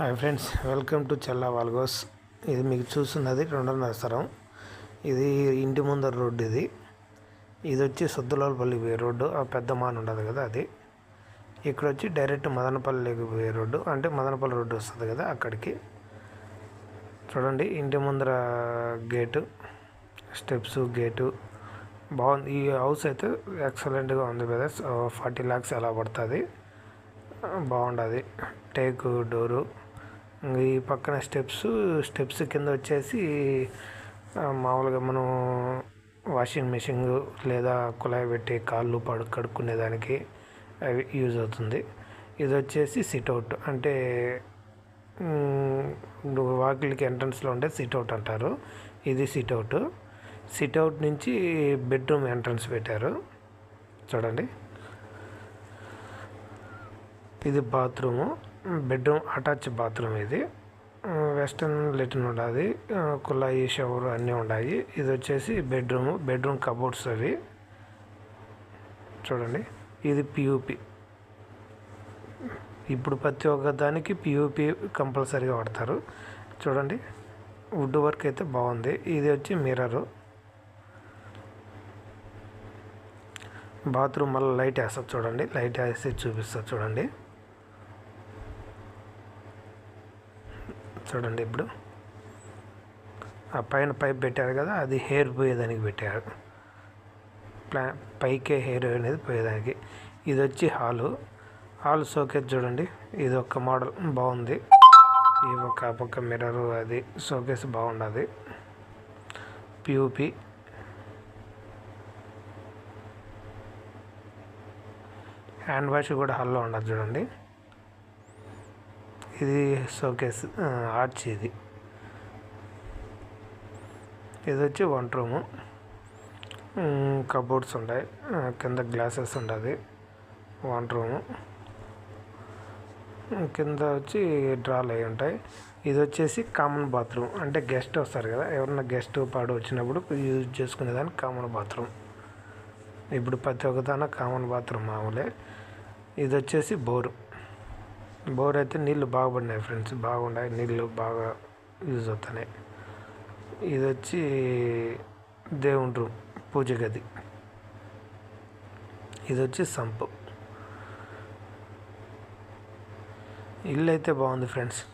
Hi friends welcome to Chella vlogs. ఇది మీకు చూస్తున్నది రెండున్నర స్థలం. ఇది ఇంటి ముందర రోడ్డు ఇది. ఇది వచ్చి సుద్దలోపల్లి పోయే రోడ్డు. ఆ పెద్ద మాన్ ఉండదు కదా అది. ఇక్కడ వచ్చి డైరెక్ట్ మదనపల్లికి పోయే రోడ్డు. అంటే మదనపల్లి రోడ్డు వస్తుంది కదా అక్కడికి. చూడండి ఇంటి ముందర గేటు స్టెప్స్ గేటు. బాగుంది. ఈ హౌస్ అయితే ఎక్సలెంట్గా ఉంది కదా ఫార్టీ ల్యాక్స్ ఎలా పడుతుంది. బాగుండదు. టేకు డోరు. ఈ పక్కన స్టెప్స్ స్టెప్స్ కింద వచ్చేసి మామూలుగా మనం వాషింగ్ మిషన్ లేదా కుళాయి పెట్టి కాళ్ళు పడు కడుక్కునేదానికి అవి యూజ్ అవుతుంది. ఇది వచ్చేసి సిట్అవుట్ అంటే వాకిలికి ఎంట్రన్స్లో ఉండే సిట్అవుట్ అంటారు. ఇది సిట్అవుట్ సిట్అవుట్ నుంచి బెడ్రూమ్ ఎంట్రన్స్ పెట్టారు. చూడండి. ఇది బాత్రూము బెడ్రూమ్ అటాచ్ బాత్రూమ్ ఇది. వెస్టర్న్ లెటిన్ ఉండాలి కుళాయి షవర్ అన్నీ ఉన్నాయి ఇది వచ్చేసి బెడ్రూమ్. బెడ్రూమ్ కబోర్డ్స్ అవి. చూడండి. ఇది పియూపి ఇప్పుడు ప్రతి ఒక్క దానికి పియూపి కంపల్సరీగా వాడతారు. చూడండి. వుడ్ వర్క్ అయితే బాగుంది. ఇది వచ్చి మిర్రరు. బాత్రూమ్ మళ్ళీ లైట్ వేస్తారు చూడండి. లైట్ వేసి చూపిస్తారు చూడండి. చూడండి ఇప్పుడు. ఆ పైన పైప్ పెట్టారు కదా అది హెయిర్ పోయేదానికి పెట్టారు. ప్లా పైకే హెయిర్ అనేది పోయేదానికి. ఇది వచ్చి హాలు. హాల్ షోకేస్ చూడండి. ఇది ఒక మోడల్ బాగుంది. ఈ ఒక పక్క మిర్రర్ అది షోకేస్ బాగుండదు. పియూపి హ్యాండ్ వాష్ కూడా హాల్లో ఉండదు చూడండి. ఇది షోకేస్ ఆర్చ్ ఇది ఇది వచ్చి వంట రూము కబోర్డ్స్ ఉంటాయి. కింద గ్లాసెస్ ఉంటుంది. వన్ రూము కింద వచ్చి డ్రాలు అయి ఉంటాయి. ఇది వచ్చేసి కామన్ బాత్రూమ్ అంటే గెస్ట్ వస్తారు కదా ఎవరన్నా గెస్ట్ పాడు వచ్చినప్పుడు యూజ్ చేసుకునేదానికి కామన్ బాత్రూమ్ ఇప్పుడు ప్రతి ఒక్కదాన కామన్ బాత్రూమ్ మామూలే. ఇది వచ్చేసి బోరు బోర్ అయితే నీళ్ళు బాగుపడినాయి ఫ్రెండ్స్. బాగున్నాయి. నీళ్ళు బాగా యూజ్ అవుతున్నాయి. ఇది వచ్చి దేవుని రూమ్ పూజ గది. ఇది వచ్చి సంపు. ఇల్లు అయితే బాగుంది ఫ్రెండ్స్.